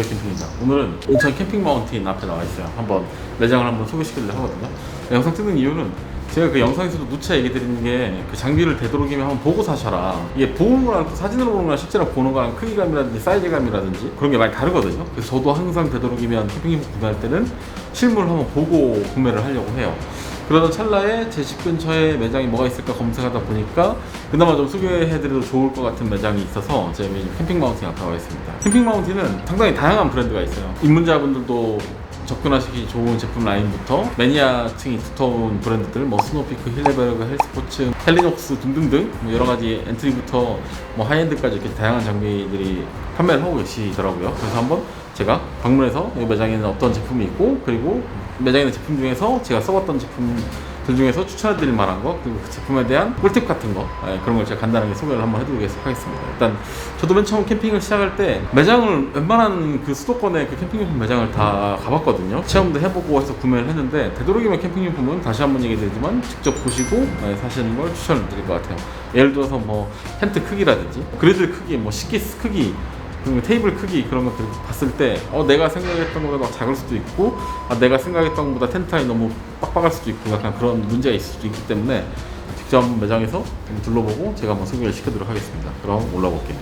네, 안녕하세요. 브레이킹입니다. 오늘은 인천 캠핑 마운틴 앞에 나와 있어요. 한번 매장을 한번 소개시키려고 하거든요. 네, 영상 찍는 이유는 제가 그 영상에서도 누차 얘기 드리는 게 그 장비를 되도록이면 한번 보고 사셔라. 이게 보는 거랑 또 사진으로 보는 거랑 실제로 보는 거랑 크기감이라든지 사이즈감이라든지 그런 게 많이 다르거든요. 그래서 저도 항상 되도록이면 캠핑용품 구매할 때는 실물을 한번 보고 구매를 하려고 해요. 그러던 찰나에 제 집 근처에 매장이 뭐가 있을까 검색하다 보니까 그나마 좀 소개해드려도 좋을 것 같은 매장이 있어서 지금 캠핑 마운틴 앞에 와 있습니다. 캠핑 마운틴은 상당히 다양한 브랜드가 있어요. 입문자분들도 접근하시기 좋은 제품 라인부터 매니아층이 두터운 브랜드들 뭐 스노피크, 힐레베르그, 헬스포츠, 헬리녹스 등등등 뭐 여러 가지 엔트리부터 뭐 하이엔드까지 이렇게 다양한 장비들이 판매를 하고 계시더라고요. 그래서 한번 제가 방문해서 이 매장에는 어떤 제품이 있고 그리고 매장에 있는 제품 중에서 제가 써봤던 제품들 중에서 추천해드릴 만한 거 그리고 그 제품에 대한 꿀팁 같은 거 예, 그런 걸 제가 간단하게 소개를 한번 해드리겠습니다. 하겠습니다. 일단 저도 맨 처음 캠핑을 시작할 때 매장을 웬만한 그 수도권의 그 캠핑용품 매장을 다 가봤거든요. 체험도 해보고 해서 구매를 했는데 되도록이면 캠핑용품은 다시 한번 얘기드리지만 직접 보시고 예, 사시는 걸 추천을 드릴 것 같아요. 예를 들어서 뭐 텐트 크기라든지 그리들 크기, 뭐 식기스 크기 그리고 테이블 크기 그런 것들 봤을 때 어, 내가 생각했던 것보다 작을 수도 있고 아, 내가 생각했던 것보다 텐트 안이 너무 빡빡할 수도 있고 약간 그런 문제가 있을 수도 있기 때문에 직접 매장에서 한번 둘러보고 제가 한번 소개를 시켜드리도록 하겠습니다. 그럼 올라볼게요.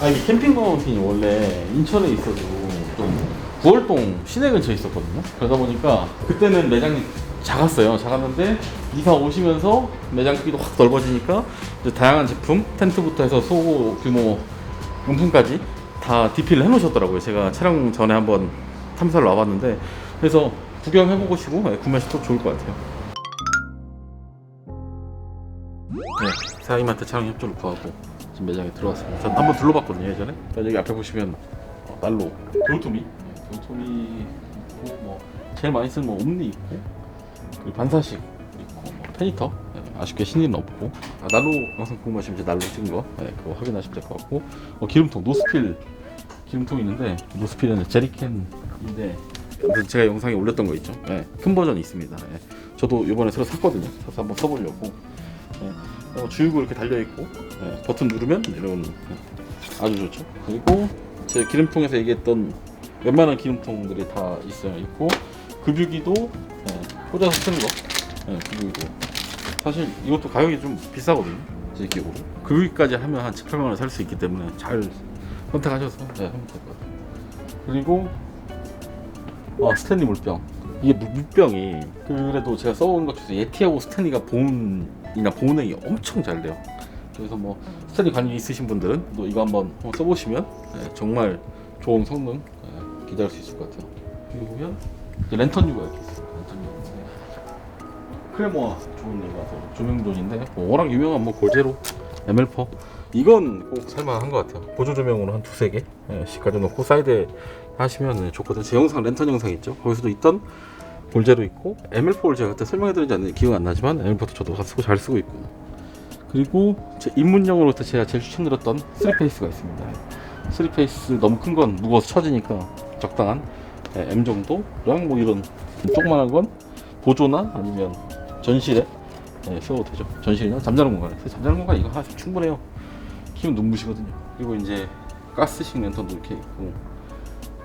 아 이게 캠핑 마운틴이 원래 인천에 있어도 좀 구월동 시내 근처에 있었거든요. 그러다 보니까 그때는 매장이 작았어요. 작았는데 이사 오시면서 매장 크기도 확 넓어지니까 다양한 제품, 텐트부터 해서 소규모 용품까지 다 DP를 해놓으셨더라고요. 제가 촬영 전에 한번 탐사를 와봤는데 그래서 구경해보시고 네, 구매하셔도 좋을 것 같아요. 네, 사장님한테 촬영 협조를 구하고 지금 매장에 들어왔습니다. 전 한번 둘러봤거든요 예전에. 일단 여기 앞에 보시면 어, 난로, 돌토미, 네, 돌토미 있고 뭐 제일 많이 쓰는 뭐 옴니 있고 반사식 있고 뭐 페니터 네, 아쉽게 신일은 없고 아, 난로 영상 궁금하시면 이제 난로 찍은 거 네, 그거 확인하시면 될 것 같고 어, 기름통 노스필 기름통 있는데 노스필은 제리캔인데 아무튼 제가 영상에 올렸던 거 있죠. 네, 큰 버전이 있습니다. 네, 저도 이번에 새로 샀거든요. 사서 한번 써보려고. 네, 어, 주유구 이렇게 달려 있고 네, 버튼 누르면 이런 네, 아주 좋죠. 그리고 제 기름통에서 얘기했던 웬만한 기름통들이 다 있어요. 있고 급유기도 네, 꽂아서 쓰는 거. 네, 급유기도 사실 이것도 가격이 좀 비싸거든요. 제 기억으로. 급유기까지 하면 한 7, 8만 원에 살 수 있기 때문에 잘 선택하셔서 네, 하면 될 것 같아요. 그리고 어, 스탠리 물병. 이게 물- 물병이 그래도 제가 써온 것 중에서 예티하고 스탠리가 보온이나 보온액이 엄청 잘 돼요. 그래서 뭐 스탠리 관심 있으신 분들은 또 이거 한번 써보시면 네, 정말 좋은 성능 네, 기대할 수 있을 것 같아요. 그리고 보면 이제 랜턴 유가 이렇게 있어요. 랜턴유. 네. 크레모아 좋은 얘기라서 조명존인데 뭐 워낙 유명한 뭐 골제로, 에멜퍼 이건 꼭 살만한 것 같아요. 보조 조명으로 한 두세 개 네, 씩 가져놓고 사이드에 하시면 좋거든요. 제 영상 랜턴 영상 있죠? 거기서도 있던 볼제로 있고 에멜포를 제가 그때 설명해드리지 않는 기억 안 나지만 에멜포도 저도 다 쓰고 잘 쓰고 있고 그리고 제 입문용으로 그때 제가 제일 추천드렸던 쓰리페이스가 있습니다. 쓰리페이스 너무 큰 건 무거워서 처지니까 적당한 네, M 정도랑 뭐 이런 조그만한 건 보조나 아니면 전실에 네, 써도 되죠. 전실이나 잠자는 공간에 잠자는 공간 이거 하나 충분해요. 키면 눈부시거든요. 그리고 이제 가스식 랜턴도 이렇게 있고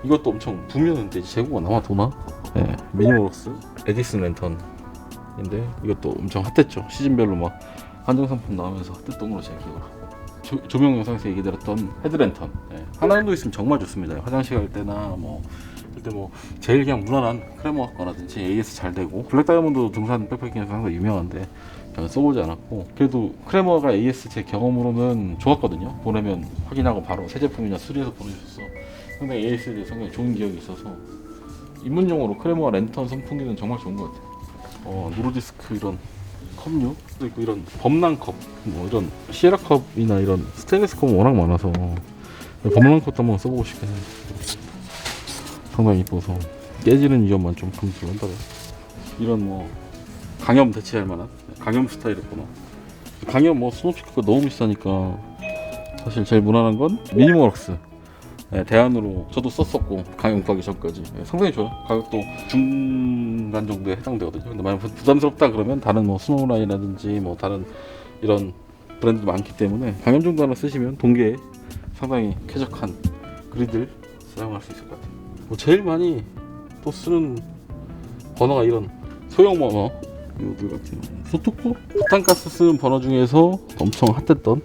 이것도 엄청 부면인데 재고가 남아 도나? 네, 미니모록스 에디슨 랜턴인데 이것도 엄청 핫했죠. 시즌별로 막 한정 상품 나오면서 핫했던 걸로 하고 조, 조명 영상에서 얘기 드렸던 헤드랜턴 네, 하나 정도 있으면 정말 좋습니다. 화장실 갈 때나 뭐 그때 뭐 제일 그냥 무난한 크레모 거라든지 AS 잘 되고 블랙 다이아몬드 등산 백패킹에서 항상 유명한데 저는 써보지 않았고 그래도 크레모가 AS 제 경험으로는 좋았거든요. 보내면 확인하고 바로 새 제품이냐 수리해서 보내주셔서 상당히 AS에 대해 상당히 좋은 기억이 있어서 입문용으로 크레모와 랜턴 선풍기는 정말 좋은 것 같아요. 어, 노르디스크 이런 컵류 또 있고 이런 범랑 컵, 뭐 이런 시에라 컵이나 이런 스테인리스 컵은 워낙 많아서 범랑 컵도 한번 써보고 싶긴 해요. 상당히 이뻐서 깨지는 위험만 좀 감수한다고. 이런 뭐 강염 대체할 만한 강염 스타일의 코너. 강염 뭐 스노피크가 너무 비싸니까 사실 제일 무난한 건 미니멀럭스. 네, 대안으로 저도 썼었고 강연 가기 전까지 네, 상당히 좋아요 가격도 중간 정도에 해당되거든요 근데 만약 부- 부담스럽다 그러면 다른 뭐 스노우라인이라든지 뭐 다른 이런 브랜드 많기 때문에 강연 정도 하나 쓰시면 동계에 상당히 쾌적한 그리드를 사용할 수 있을 것 같아요. 뭐 제일 많이 또 쓰는 버너가 이런 소형 버너 이들 같아요. 소토코 부탄가스 쓰는 버너 중에서 엄청 핫했던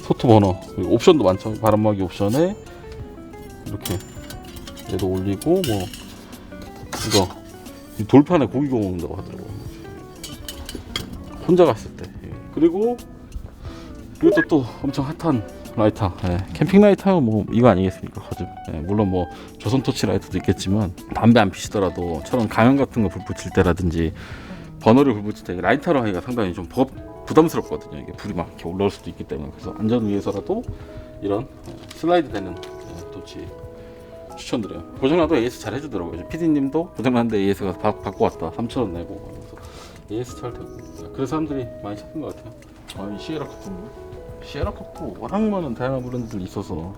소토 그리고 옵션도 많죠. 바람막이 옵션에 이렇게 얘도 올리고 뭐 이거 이 돌판에 고기 구워 먹는다고 하더라고요. 혼자 갔을 때. 예. 그리고 이것도 또 엄청 핫한 라이터. 예. 캠핑 라이터는 뭐 이거 아니겠습니까? 가죽. 예. 물론 뭐 조선 토치 라이터도 있겠지만 담배 안 피시더라도 저런 가연 같은 거 불 붙일 때라든지 버너를 불 붙일 때 라이터로 하기가 상당히 좀 부, 부담스럽거든요. 이게 불이 막 이렇게 올라올 수도 있기 때문에 그래서 안전을 위해서라도 이런 예, 슬라이드 되는 예, 토치 추천드려요. 고장나도 AS 잘 해주더라고요. PD님도 고장났는데 AS가 바, 바꿔 왔다. 3,000원 내고. 그래서 AS 잘 되고. 그래서 사람들이 많이 찾는 것 같아요. 아니 시에라 컵도 시에라 컵도 워낙 많은 다양한 브랜드들이 있어서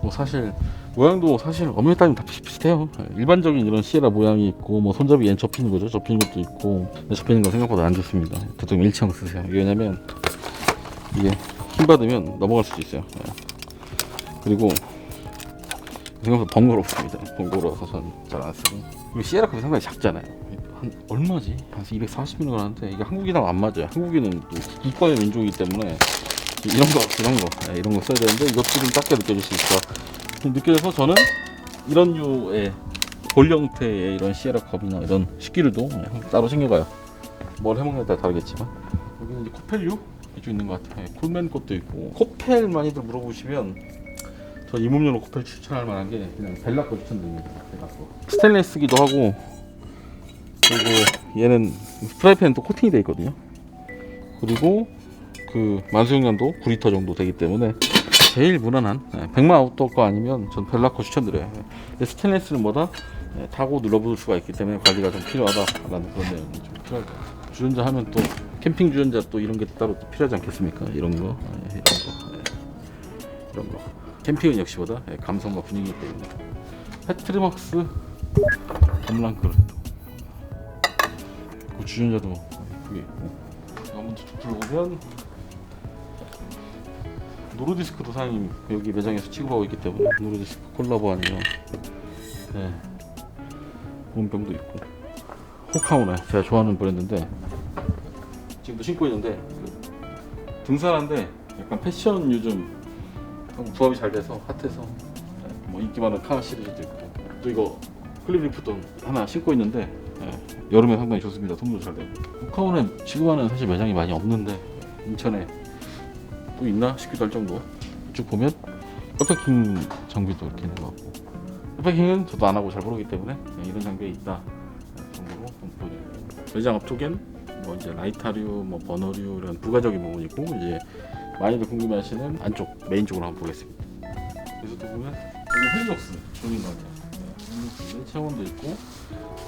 뭐 사실 모양도 사실 엄밀히 따지면 다 비슷비슷해요. 일반적인 이런 시에라 모양이 있고 뭐 손잡이 엔 접히는 거죠. 접히는 것도 있고 접히는 건 생각보다 안 좋습니다. 보통 일체형 쓰세요. 왜냐면 이게 힘 받으면 넘어갈 수도 있어요. 예. 그리고 생각보다 번거롭습니다. 번거로워서 전잘안 쓰고. 시에라 컵이 상당히 작잖아요. 한 얼마지? 한 240ml 하는데 이게 한국이랑 안 맞아요. 한국인은 또 기과의 민족이기 때문에 이런 거 이런 거 네, 이런 거 써야 되는데 이것도 좀 작게 느껴질 수 있어. 느껴져서 저는 이런 류의 볼 형태의 이런 시에라 컵이나 이런 식기류도 네, 따로 챙겨가요. 뭘 해먹냐에 따라 다르겠지만 여기는 이제 코펠류 이쪽 있는 것 같아요. 콜맨 것도 있고 코펠 많이들 물어보시면 저 이몸용으로 코펠 추천할 만한 게 그냥 벨라 거 추천드립니다. 벨라 거. 스테인레스기도 하고 그리고 얘는 프라이팬 또 코팅이 돼 있거든요. 그리고 그 만수용량도 9리터 정도 되기 때문에 제일 무난한 예, 100만 아웃도어 거 아니면 전 벨라 거 추천드려요. 예. 근데 스테인레스는 뭐다 예, 타고 눌러볼 수가 있기 때문에 관리가 좀 필요하다라는 그런 내용이 좀 필요할 것 같아요. 주전자 하면 또 캠핑 주전자 또 이런 게 따로 또 필요하지 않겠습니까? 이런 거, 예, 이런 거, 예. 이런 거. 캠핑은 역시보다 예, 감성과 분위기 때문에 패트리막스 검랑 그릇 그 주전자도 예쁘게 있고 한번 쭉 들어보면 노르디스크도 사장님 여기 매장에서 취급하고 있기 때문에 노르디스크 콜라보 아니면 네. 보온병도 있고. 호카우네. 제가 좋아하는 브랜드인데 지금도 신고 있는데 그 등산한데 약간 패션 요즘 부합이 잘 돼서 핫해서 네, 뭐 인기 많은 카 시리즈도 있고. 또 이거 클립 리프도 하나 신고 있는데 네, 여름에 상당히 좋습니다. 손도 잘 되고. 호카운에 지금은 사실 매장이 많이 없는데 인천에 또 있나? 싶기도 할 정도 쭉 보면 백패킹 장비도 이렇게 있는 것 같고. 백패킹은 저도 안 하고 잘 모르기 때문에 그냥 이런 장비에 있다. 네, 정도로 좀 보여드릴게요. 매장 앞쪽엔 뭐 이제 라이타류, 뭐 버너류 이런 부가적인 부분이 있고 이제 많이들 궁금해하시는 안쪽 메인 쪽으로 한번 보겠습니다. 그래서 또 보면 여기 헬리옥스 종인 것 같아요. 네, 헬리옥스 체온도 있고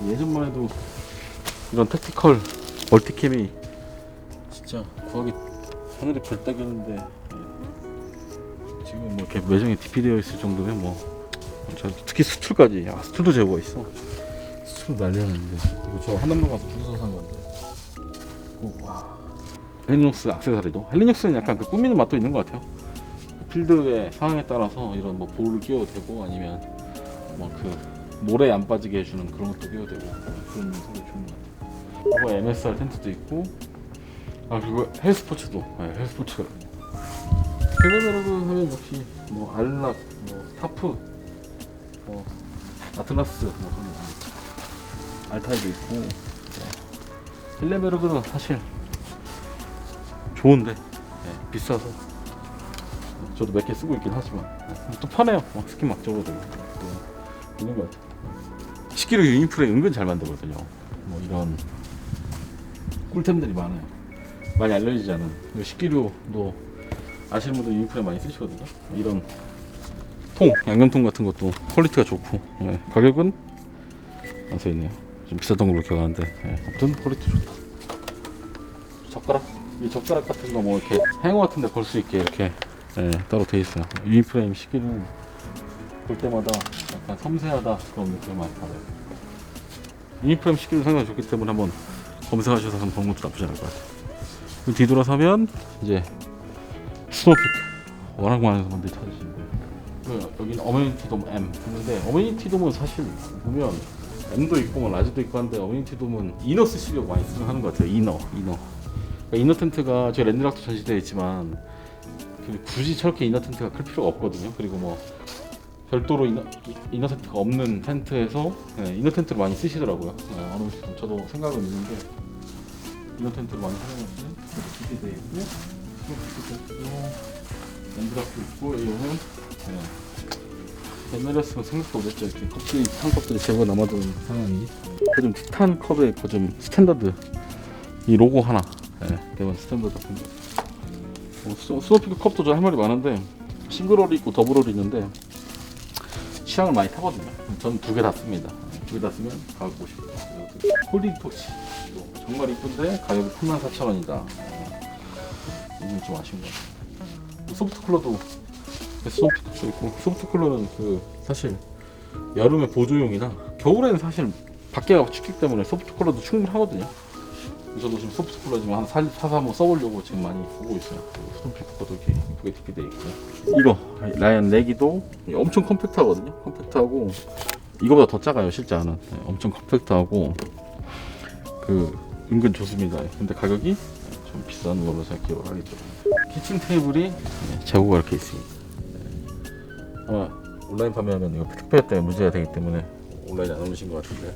예전만 해도 이런 택티컬 멀티캠이 진짜 구하기 하늘이 별따기였는데. 예. 지금 뭐 이렇게 매장에 DP 되어 있을 정도면 뭐저 특히 수출까지 야 수출도 제보가 있어. 수출 난리였는데. 이거 저 하나만 가서 줄서 산 건데. 오, 와. 헬리녹스 액세서리도? 헬리녹스는 약간 그 꾸미는 맛도 있는 것 같아요. 필드의 상황에 따라서 이런 뭐 볼을 끼워도 되고 아니면 뭐 그 모래 안 빠지게 해주는 그런 것도 끼워도 되고 그런 상당히 좋은 것 같아요. 그리고 MSR 텐트도 있고 아 그리고 헬스포츠도. 네, 헬스포츠가 헬레메르그 하면 역시 뭐 알락, 뭐 스타프, 뭐 아틀라스 뭐 그런 거 알타이도 있고. 네. 헬레메르그는 사실 좋은데 네, 비싸서. 저도 몇 개 쓰고 있긴 하지만. 네, 또 편해요. 막 스킨 막 적어도 또 있는 것 같아요. 식기류 유니플에 은근 잘 만들거든요. 뭐 이런 꿀템들이 많아요 많이 이 식기류도 아시는 분들 유니플에 많이 쓰시거든요. 이런 통 양념통 같은 것도 퀄리티가 좋고. 네, 가격은 안 써있네요. 좀 비쌌던 걸로 기억하는데. 네, 아무튼 퀄리티 좋다. 젓가락? 이 젓가락 같은 거 뭐 이렇게 행어 같은 데 걸 수 있게 이렇게 예, 따로 돼 있어요. 유니프레임 시기는 볼 때마다 약간 섬세하다 그런 느낌을 많이 받아요. 유니프레임 시기는 상당히 좋기 때문에 한번 검색하셔서 한번 보는 것도 나쁘지 않을 것 같아요. 뒤돌아서면 이제 스노피크 워낙 많은 분들이 찾으시는 거예요. 그 여기는 어메니티 돔 M 근데 어메니티 돔은 사실 보면 M도 있고 뭐 라지도 있고 한데 어메니티 돔은 이너 쓰시려고 많이 쓰는 것 같아요. 이너 이너 그러니까 이너 텐트가 제가 랜드락도 전시되어 있지만 그 굳이 저렇게 이너 텐트가 클 필요가 없거든요. 그리고 뭐 별도로 이너, 이- 이너 텐트가 없는 텐트에서 네, 이너 텐트를 많이 쓰시더라고요. 네, 어느 저도 생각은 있는데 이너 텐트를 많이 사용하시 는 기대돼 있고 스노우피크도 있고 랜드락도 있고 이거는 네. 옛날이었으면 생각도 못했죠 이렇게 껍질 탄 껍질이 제법 남아도는 상황이 그좀 티탄 컵의 그좀 스탠다드 이 로고 하나. 네, 대만 스탠다드 어, 스- 스노피크 컵도 저 할 말이 많은데 싱글홀이 있고 더블홀이 있는데 취향을 많이 타거든요. 전 두 개 다 씁니다 두개다 쓰면 가격 보시고 홀딩 토치. 이거 정말 이쁜데 가격이 34,000원이다. 이건 좀 아쉬운 것 같아요. 소프트 쿨러도 소프트 쿨러 있고. 소프트 쿨러는 그 사실 여름에 보조용이나 겨울에는 사실 밖에가 춥기 때문에 소프트 쿨러도 충분하거든요. 저도 지금 소프트 쿨러 지금 한 사, 사서 한번 써보려고 지금 많이 보고 있어요. 것도 이렇게 이쁘게 디피돼 있고. 이거 라이언 레기도 엄청 컴팩트하거든요. 컴팩트하고 이거보다 더 작아요 실제 안은 네, 엄청 컴팩트하고 그 은근 좋습니다. 근데 가격이 좀 비싼 걸로 제가 기억을 하겠죠. 키친 테이블이 네, 재고가 이렇게 있습니다. 네. 아마 온라인 판매하면 이거 특별 때문에 문제가 되기 때문에 온라인에 안 올리신 것 같은데.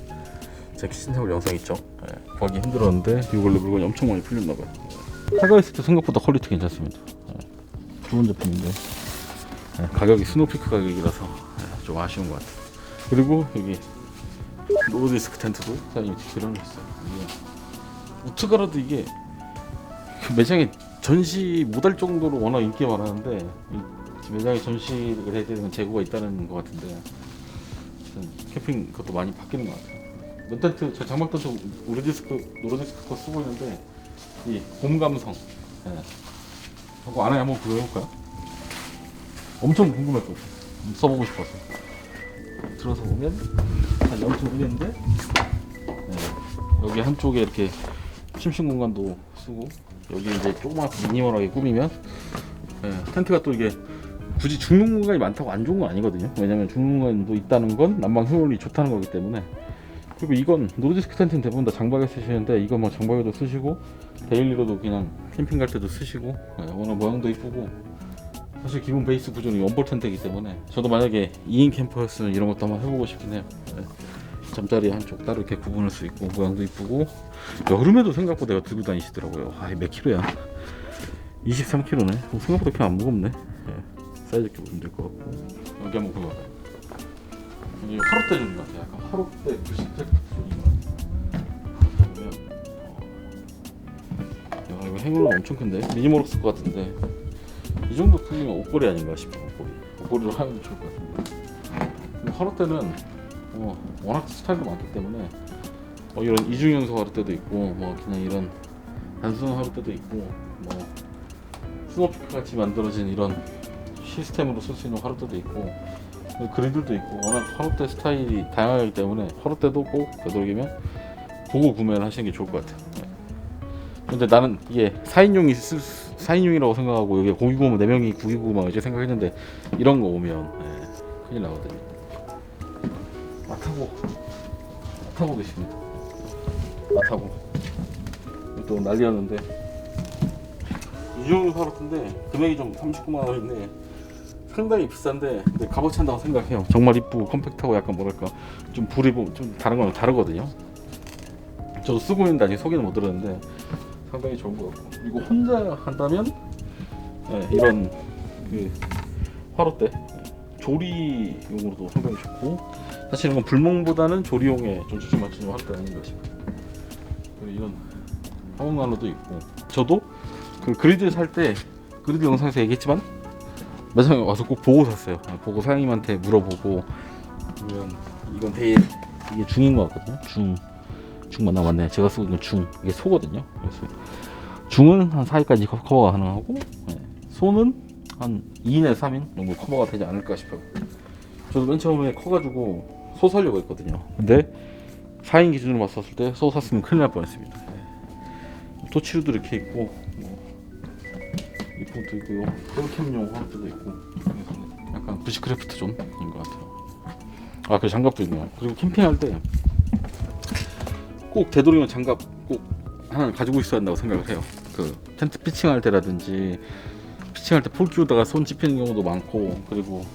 제 키친 테이블 영상 있죠? 네, 구하기 힘들었는데 이걸로 물건이 엄청 많이 풀렸나 봐요. 사가 있을 때 생각보다 퀄리티 괜찮습니다. 네, 좋은 제품인데. 네, 가격이 스노피크 가격이라서 네, 좀 아쉬운 것 같아요 그리고 여기 로드디스크 텐트도 사장님이 직접 해놓으셨어요. 이게 우트가라도 이게 그 매장에 전시 못할 정도로 워낙 인기가 많았는데 이 매장에 전시가 돼야 되는 재고가 있다는 것 같은데 캠핑 그것도 많이 바뀌는 것 같아요. 면 텐트 저 장막 텐트 로드디스크 로드디스크 거 쓰고 있는데 이 봄감성. 예. 하고 안에 한번 구해볼까요? 엄청 궁금했거든 써보고 싶어서 들어서 보면 한 0.1인데 네. 여기 한쪽에 이렇게 침실 공간도 쓰고 여기 이제 조그맣게 미니멀하게 꾸미면 네. 텐트가 또 이게 굳이 죽는 공간이 많다고 안 좋은 건 아니거든요 왜냐면 죽는 공간도 있다는 건 난방 효율이 좋다는 거기 때문에 그리고 이건 노르디스크 텐트는 대부분 다 장박에 쓰시는데 이거 뭐 장박에도 쓰시고 데일리로도 그냥 캠핑 갈 때도 쓰시고 네. 워낙 모양도 이쁘고 사실 기본 베이스 구조는 원볼 텐트이기 때문에 저도 만약에 2인 캠퍼였으면 이런 것도 한번 해보고 싶긴 해요. 네. 잠자리 한쪽 따로 이렇게 구분할 수 있고 모양도 이쁘고 여름에도 생각보다 들고 다니시더라고요. 아몇 킬로야? 23킬로네. 생각보다 그렇게 안 무겁네. 네. 사이즈 이렇게 보시면 될 것 같고. 여기 한번 보여봐요 여기 화롯대 좀 같아요. 약간 화롯대 불식택 소리가 보면. 어. 야 이거 행운은 엄청 큰데? 미니모록스 것 같은데 이 정도 풀리면 옷걸이 아닌가 싶어 옷걸이. 옷걸이로 하면 좋을 것 같은데. 화롯대는 어, 워낙 스타일도 많기 때문에 어, 이런 이중연소 화롯대도 있고 뭐 그냥 이런 단순한 화롯대도 있고 뭐 스노피크 같이 만들어진 이런 시스템으로 쓸 수 있는 화롯대도 있고 그릴들도 있고 워낙 화롯대 스타일이 다양하기 때문에 화롯대도 꼭 되도록이면 보고 구매를 하시는 게 좋을 것 같아요. 네. 근데 나는 이게 4인용이 쓸, 4인용이라고 생각하고 여기 고기 구우면 4명이 고기 구우막 이제 생각했는데 이런 거 오면 네, 큰일 나거든요. 아 타고. 아 타고 계십니다 아 타고. 또 난리였는데. 이종류 팔았던데 금액이 좀 39만 원인데 상당히 비싼데 근데 값어치 한다고 생각해요. 정말 이쁘고 컴팩트하고 약간 뭐랄까 좀 불이 뭐- 좀 다른 건 다르거든요. 저도 쓰고 있는데 아직 소개는 못 들었는데 상당히 좋은 것 같고. 그리고 혼자 한다면 네, 이런 그 화롯대 조리용으로도 상당히 좋고. 사실 이건 불멍보다는 조리용에 좀 초점 맞추는 화롯대 아닌가 싶어요. 이런 화목난로도 있고. 저도 그 그리드 살 때 그리드 영상에서 얘기했지만 매장에 와서 꼭 보고 샀어요. 아, 보고 사장님한테 물어보고. 이건 되게 이게 중인 것 같거든요. 중 중만 남았네 제가 쓰고 있는 중 이게 소거든요 그래서 중은 한 4일까지 커버가 가능하고 네. 소는 한 2인에서 3인 정도 커버가 되지 않을까 싶어요 저도 맨 처음에 커가지고 소 살려고 했거든요 근데 4인 기준으로 봤었을 때 소 샀으면 큰일 날 뻔했습니다 네. 토치루도 이렇게 있고 뭐, 이 것도 있고요. 홀캠용 화롯대도 있고 약간 부시크래프트 존인 것 같아요. 아, 그 장갑도 있네요. 그리고 캠핑할 때 꼭 되도록이면 장갑 꼭 하나 가지고 있어야 한다고 생각을 해요. 그 텐트 피칭할 때라든지 피칭할 때 폴 끼우다가 손 찝히는 경우도 많고 그리고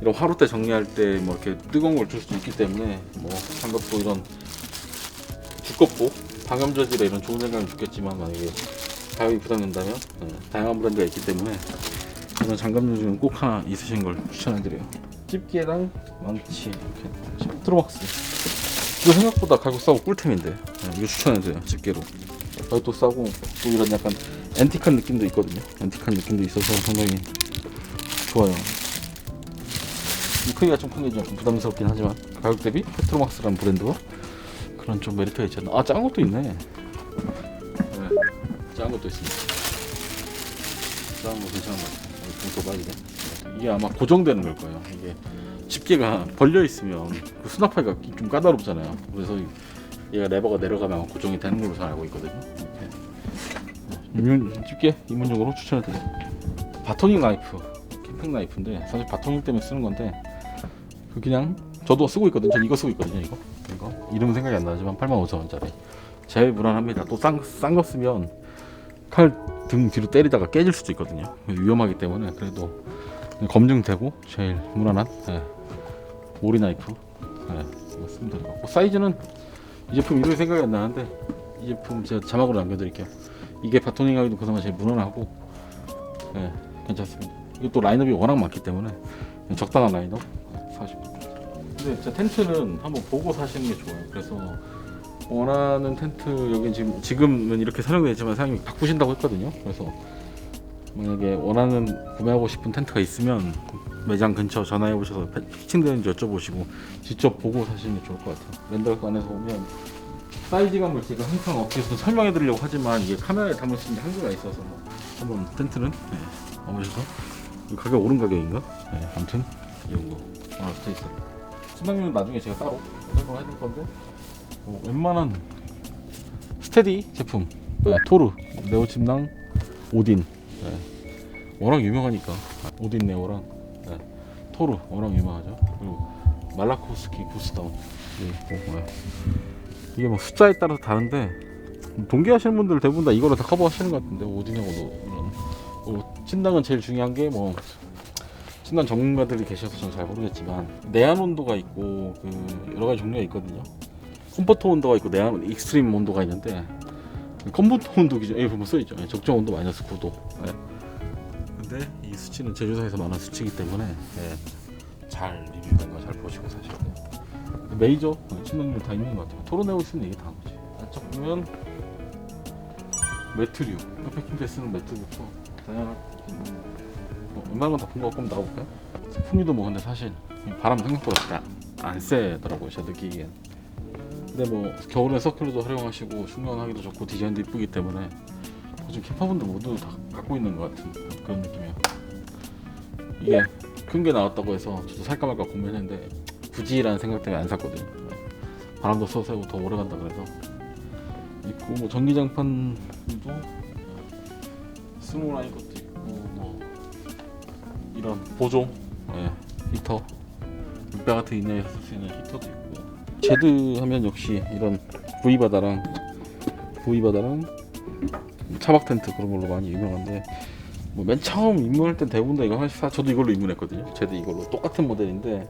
이런 화롯대 정리할 때 뭐 이렇게 뜨거운 걸 줄 수도 있기 때문에 뭐 장갑도 이런 두껍고 방염 저질에 이런 좋은 생각은 좋겠지만 만약에 가격이 부담된다면 네, 다양한 브랜드가 있기 때문에 저는 장갑 요즘 꼭 하나 있으신 걸 추천해드려요. 집게랑 망치 이렇게 트로박스 이거 생각보다 가격 싸고 꿀템인데. 네, 이거 추천해드려요 집게로. 가격도 싸고 또 이런 약간 앤틱한 느낌도 있거든요. 앤틱한 느낌도 있어서 상당히 좋아요. 이 크기가 좀 큰 게 좀 부담스럽긴 하지만 가격 대비 페트로막스라는 브랜드와 그런 좀 메리트가 있지 않나. 아 작은 것도 있네. 네, 작은 것도 있습니다. 작은 거 괜찮은 것 같아요 봐야 돼 이게 아마 고정되는 걸 거예요. 이게 집게가 벌려 있으면 그 수납하기가 좀 까다롭잖아요. 그래서 얘가 레버가 내려가면 고정이 되는 걸로 잘 알고 있거든요. 이렇게. 이문 집게 입문용으로 추천해드려요. 바토닝 나이프 캠핑 나이프인데 사실 바토닝 때문에 쓰는 건데 그 그냥 저도 쓰고 있거든요. 전 이거 쓰고 있거든요 이거. 이거. 이름은 생각이 안 나지만 85,000원짜리. 제일 무난합니다. 또싼거 쓰면 칼 등 뒤로 때리다가 깨질 수도 있거든요. 위험하기 때문에 그래도 검증되고 제일 무난한 예, 오리 나이프? 예, 이거 쓰면 될 것 같고 사이즈는 이 제품 이름이 생각이 안 나는데 이 제품 제가 자막으로 남겨드릴게요. 이게 바토닝 하기도 그나마 제일 무난하고 예, 괜찮습니다. 이것도 라인업이 워낙 많기 때문에 적당한 라인업 예, 사시면 근데 진짜 텐트는 한번 보고 사시는 게 좋아요. 그래서 원하는 텐트 여기 지금 지금은 이렇게 사용되어 있지만 사장님이 바꾸신다고 했거든요. 그래서 만약에 원하는 구매하고 싶은 텐트가 있으면 매장 근처 전화해 보셔서 피칭되는지 여쭤보시고 직접 보고 사시는 게 좋을 것 같아요. 렌더관에서 오면 사이즈감을 제가 항상 어깨에서 설명해 드리려고 하지만 이게 카메라에 담을 수 있는 한계가 있어서 뭐 한번 텐트는 네, 이거 가격 오른 가격인가? 네, 아무튼 이거 하나 붙어 있어요. 수납료는 나중에 제가 따로 설명해 드릴 건데 뭐 웬만한 스테디 제품 네, 토르 네오 침낭 오딘 네. 워낙 유명하니까 오딘 네오랑 네. 토르 워낙 유명하죠. 그리고 말라코스키 구스다운. 네, 뭐, 뭐야. 이게 뭐 숫자에 따라서 다른데 동기하시는 분들 대부분 다 이거로 다 커버하시는 것 같은데. 오딘하고도 이런. 어, 침낭은 제일 중요한 게뭐 침낭 전문가들이 계셔서 저는 잘 모르겠지만 내한 온도가 있고 그 여러 가지 종류가 있거든요. 컴포트 온도가 있고 내한 익스트림 온도가 있는데 컴포트 온도 기준 여기 보면 써있죠. 예, 적정 온도 마이너스 9도. 예. 이 수치는 제조사에서 만한 수치이기 때문에 예, 잘 리뷰된 거 잘 보시고 사셔야 돼요 메이저 어, 침낭류 다 있는 것 같아요 있으면 이게 다 거지 안쪽 보면 매트류 퍼펙팅 쓰는 매트부터 다양한 어, 웬만한 건다본 것 같고 한번 나가볼까요? 풍류도 뭐 근데 사실 바람 생각보다 안 세더라고요 제가 느끼기엔 근데 뭐 겨울에 서클로도 활용하시고 충전하기도 좋고 디자인도 이쁘기 때문에 요즘 캠퍼분들 모두 다 갖고 있는 것 같은 그런 느낌이에요. 이게 큰 게 나왔다고 해서 저도 살까 말까 고민했는데 굳이라는 생각 때문에 안 샀거든요. 네. 바람도 쏘고 더 오래 간다 그래서 있고 뭐 전기장판도 스몰라인 것도 있고 뭐 이런 보조 예, 히터 육배 같은 인내에서 쓸 수 있는 히터도 있고 제드 하면 역시 이런 V 바다랑 V 바다랑 차박 텐트 그런 걸로 많이 유명한데 뭐 맨 처음 입문할 땐 대부분 다 이거 하나씩 사 저도 이걸로 입문했거든요. 제드 이걸로 똑같은 모델인데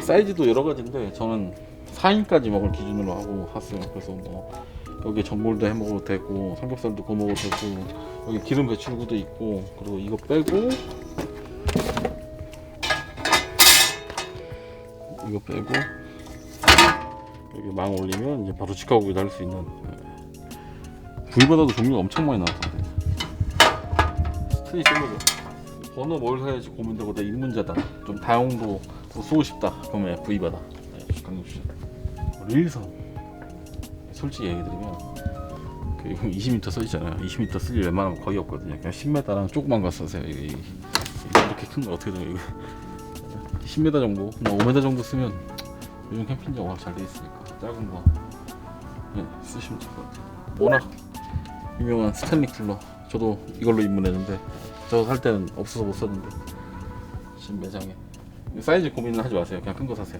사이즈도 여러 가지인데 저는 4인까지 먹을 기준으로 하고 샀어요. 그래서 뭐 여기 전골도 해 먹어도 되고 삼겹살도 구워 먹어도 되고 여기 기름 배출구도 있고 그리고 이거 빼고 이거 빼고 여기 망 올리면 이제 바로 직화구이도 할수 있는 구이바다도 종류가 엄청 많이 나왔던데 쓴 거죠 번호 뭘 사야지 고민되고 내 입문자다. 좀 다용도 더 쓰고 싶다. 그러면 구이바다 네, 강력 추천. 릴선 솔직히 얘기 드리면 그 이거 20m 써 있잖아요. 20m 쓸 일 웬만하면 거의 없거든요. 그냥 10m랑 조그만 거 쓰세요. 이게, 이렇게 큰 거 어떻게 돼요 이거. 10m 정도? 뭐 5m 정도 쓰면 요즘 캠핑장 워낙 잘돼 있으니까 작은 거. 네, 쓰시면 될 것 같아요. 워낙 유명한 스탠리 쿨러 저도 이걸로 입문했는데 저살 때는 없어서 못 샀는데 지금 매장에 사이즈 고민을 하지 마세요. 그냥 큰 거 사세요.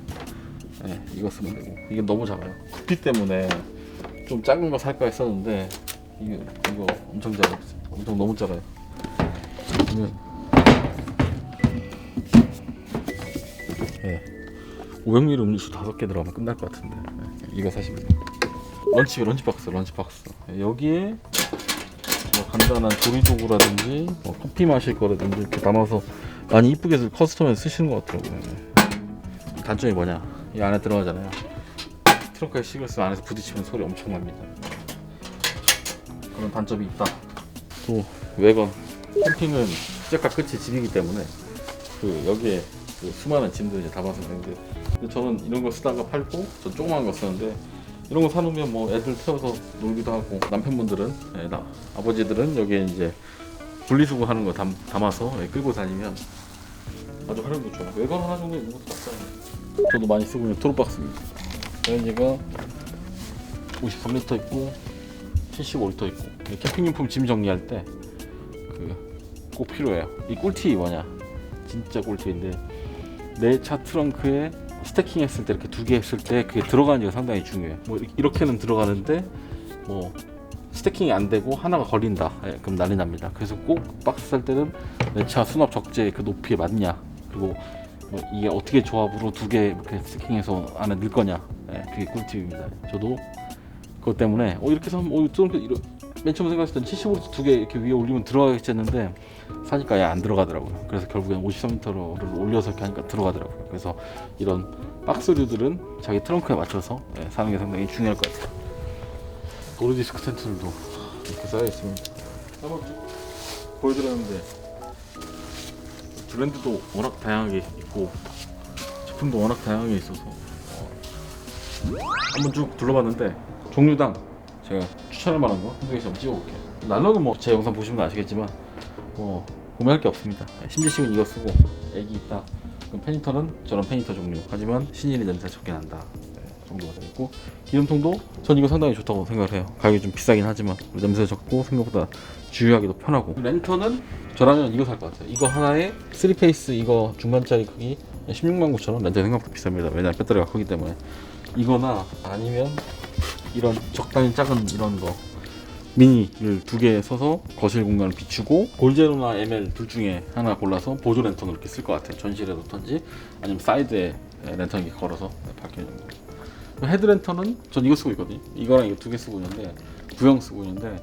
네, 이거 쓰면 되고 이게 너무 작아요. 부피 때문에 좀 작은 거 살까 했었는데 이거 이거 엄청 작아, 엄청 너무 작아요. 네, 500ml 음료수 다섯 개 들어가면 끝날 것 같은데 네, 이거 사시면. 런치 런치 박스 런치 박스 네, 여기에 뭐 간단한 조리 도구라든지 뭐 커피 마실 거라든지 이렇게 담아서 많이 이쁘게 커스텀에 쓰시는 것 같더라고요. 네. 단점이 뭐냐? 이 안에 들어가잖아요. 트렁크에 식을 쓰면 안에서 부딪히면 소리 엄청 납니다. 그런 단점이 있다. 또 외건 캠핑은 시작과 끝이 집이기 때문에 그 여기에 그 수많은 짐들 이제 담아서 근데 저는 이런 거 쓰다가 팔고 전 조그만 거 쓰는데 이런 거 사놓으면 뭐 애들 태워서 놀기도 하고 남편분들은 예, 나 아버지들은 여기에 이제 분리수거 하는 거 담, 담아서 예, 끌고 다니면 아주 활용도 좋아요. 외관 하나 정도 있는 것도 낫잖아요. 저도 많이 쓰고 있는 토르박스입니다. 얘가 53리터 있고 75리터 있고 이 캠핑 용품 짐 정리할 때 그 꼭 필요해요. 이 꿀팁이 뭐냐? 진짜 꿀팁인데 내 차 트렁크에 스태킹 했을 때 이렇게 두 개 했을 때 그게 들어가는지가 상당히 중요해요. 뭐 이렇게- 이렇게는 들어가는데 뭐 스태킹이 안 되고 하나가 걸린다. 예, 그럼 난리 납니다. 그래서 꼭 박스 살 때는 내 차 수납 적재 그 높이에 맞냐. 그리고 뭐 이게 어떻게 조합으로 두 개 이렇게 스태킹해서 안에 넣을 거냐. 예, 그게 꿀팁입니다. 저도 그것 때문에 어 이렇게 해서 어 트렁크 이러 맨 처음 생각했을 땐 75도 두개 이렇게 위에 올리면 들어가겠지 했는데 사니까 야 안 들어가더라고요. 그래서 결국엔 53m를 올려서 이렇게 하니까 들어가더라고요. 그래서 이런 박스류들은 자기 트렁크에 맞춰서 예, 사는 게 상당히 중요할 것 같아요. 도르 디스크 텐트들도 이렇게 쌓여 있습니다. 한번 쭉 보여드렸는데 브랜드도 워낙 다양하게 있고 제품도 워낙 다양하게 있어서 어, 한번 쭉 둘러봤는데 종류당 제가 추천할 만한 거 한두 개씩 찍어볼게요. 날로는 뭐 제 영상 보시면 아시겠지만 뭐 구매할 게 없습니다. 심지식은 이거 쓰고 애기 있다. 그럼 페니터는 저런 페니터 종류. 하지만 신일이 냄새 적게 난다. 네, 정도가 되겠고 기름통도 전 이거 상당히 좋다고 생각을 해요. 가격이 좀 비싸긴 하지만 냄새 적고 생각보다 주유하기도 편하고 랜턴은 저라면 이거 살 것 같아요. 이거 하나에 3페이스 이거 중간짜리 크기 16만 9천 원. 랜턴 생각보다 비쌉니다. 왜냐면 배터리가 크기 때문에 이거나 아니면 이런 적당히 작은 이런 거 미니를 두 개 써서 거실 공간을 비추고 골제로나 ML 둘 중에 하나 골라서 보조 랜턴을 이렇게 쓸 것 같아요. 전실에 놓던지 아니면 사이드에 랜턴 이렇게 걸어서 밝히는 정도. 헤드 랜턴은 전 이거 쓰고 있거든요. 이거랑 이거 두 개 쓰고 있는데 구형 쓰고 있는데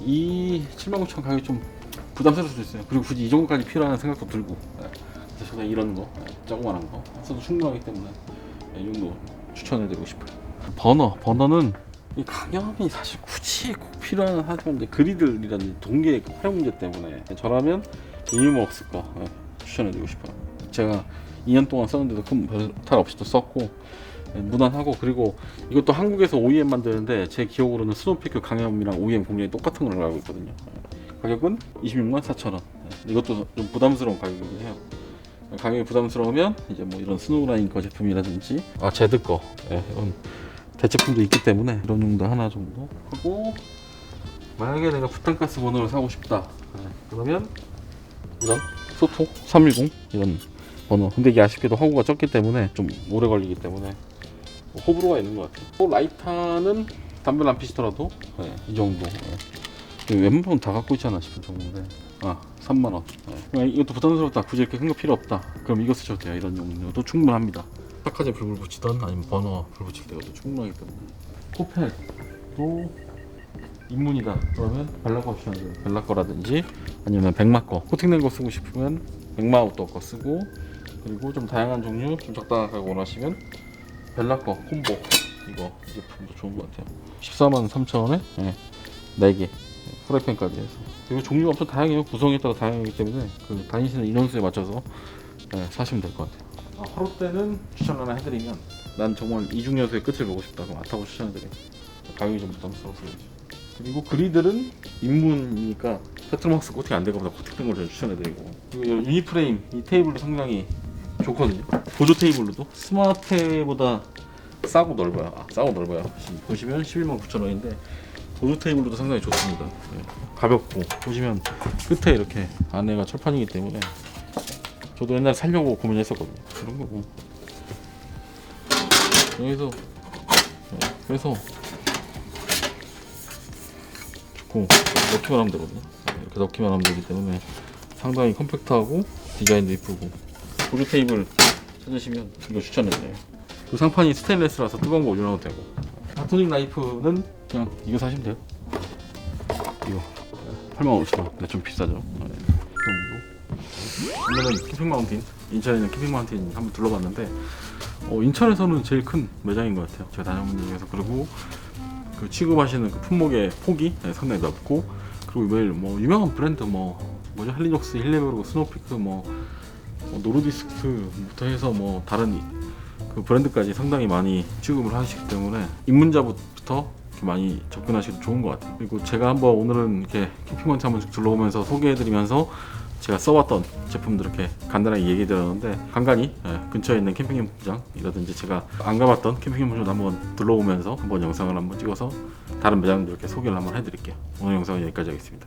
이 79,000원 가격이 좀 부담스러울 수도 있어요. 그리고 굳이 이 정도까지 필요한 생각도 들고 네. 그래서 저는 이런 거 네, 조그만한 거 써도 충분하기 때문에 네, 이 정도 추천해드리고 싶어요. 버너 버너는 이 가격이 사실 굳이 꼭 필요한 하지만 이제 그리들이라든지 동계 활용 문제 때문에 저라면 이니먹스 거 예, 추천해드리고 싶어요. 제가 2년 동안 썼는데도 큰 별탈 없이 또 썼고 예, 무난하고 그리고 이것도 한국에서 OEM 만드는데 제 기억으로는 스노피크 강염이랑 OEM 공략이 똑같은 걸로 알고 있거든요. 예, 가격은 26만 4천 원. 예, 이것도 좀 부담스러운 가격이긴 해요. 가격이 부담스러우면 이제 뭐 이런 스노우라인 거 제품이라든지 아 제드 거 예, 이런 대체품도 있기 때문에 이런 정도 하나 정도 하고 만약에 내가 부탄가스 버너를 사고 싶다. 네, 그러면 이런 소토 310 이런 버너 근데 이게 아쉽게도 화구가 적기 때문에 좀 오래 걸리기 때문에 뭐 호불호가 있는 것 같아요. 또 라이터는 담배 안 피시더라도 네, 이 정도. 네. 웬만하면 다 갖고 있잖아 싶은 정도인데. 아 3만원. 네. 이것도 부담스럽다. 굳이 이렇게 큰 거 필요 없다. 그럼 이거 쓰셔도 돼요 이런 용도도 충분합니다 타카제 불을 붙이던 아니면 버너 불 붙일 때가 또 충분하기 때문에. 코펠도 입문이다. 그러면 벨라거 옵션 벨라 거라든지 아니면 백마 거. 코팅된 거 쓰고 싶으면 백마 아웃도어 거 쓰고 그리고 좀 다양한 종류 좀 적당하게 원하시면 벨라 거 콤보 이거 이 제품도 좋은 것 같아요. 14만 3천원에? 네, 4개. 프라이팬까지 해서. 그리고 종류가 엄청 다양해요. 구성에 따라 다양하기 때문에 그 다니시는 인원수에 맞춰서 네, 사시면 될 것 같아요. 아, 하루 때는 추천 하나 해드리면 난 정말 이중연소의 끝을 보고 싶다. 그럼 아타고 추천해드려요 가격이 좀 부담스러워서 그렇지 그리고 그리들은 입문이니까 페트로막스 코팅 안 된 것보다 코팅된 걸 추천해드리고. 그리고 이 유니프레임 이 테이블도 상당히 좋거든요. 보조 테이블로도? 스마트보다 싸고 넓어요. 아, 싸고 넓어요. 보시면 11만 9천 원인데 보조 테이블로도 상당히 좋습니다. 예, 가볍고 보시면 끝에 이렇게 안에가 철판이기 때문에 저도 옛날에 살려고 고민했었거든요. 이런 거고 여기서 예, 그래서 좋고 넣기만 하면 되거든요. 예, 이렇게 넣기만 하면 되기 때문에 상당히 컴팩트하고 디자인도 이쁘고 보조 테이블 찾으시면 이거 추천해드려요. 그 상판이 스테인레스라서 뜨거운 거 올려놔도 되고 파토닉 나이프는 그냥 이거 사시면 돼요. 이거 85,000원. 근데 좀 비싸죠. 오늘은 캠핑 마운틴 인천에 있는 캠핑 마운틴 한번 둘러봤는데 어, 인천에서는 제일 큰 매장인 것 같아요. 제가 다녀본 데 중에서 그리고 그 취급하시는 그 품목의 폭이 네, 상당히 넓고 그리고 매일 뭐 유명한 브랜드 뭐 뭐죠 헬리녹스, 힐레베르고, 스노피크 뭐, 뭐 노르디스크부터 해서 뭐 다른 이- 그 브랜드까지 상당히 많이 취급을 하시기 때문에 입문자부터 많이 접근하시기 좋은 것 같아요. 그리고 제가 한번 오늘은 이렇게 캠핑먼트 한번 쭉 둘러보면서 소개해드리면서 제가 써봤던 제품들 이렇게 간단하게 얘기해드렸는데 간간히 예, 근처에 있는 캠핑용품장이라든지 제가 안 가봤던 캠핑용품장도 한번 둘러보면서 한번 영상을 한번 찍어서 다른 매장들 이렇게 소개를 한번 해드릴게요. 오늘 영상은 여기까지 하겠습니다.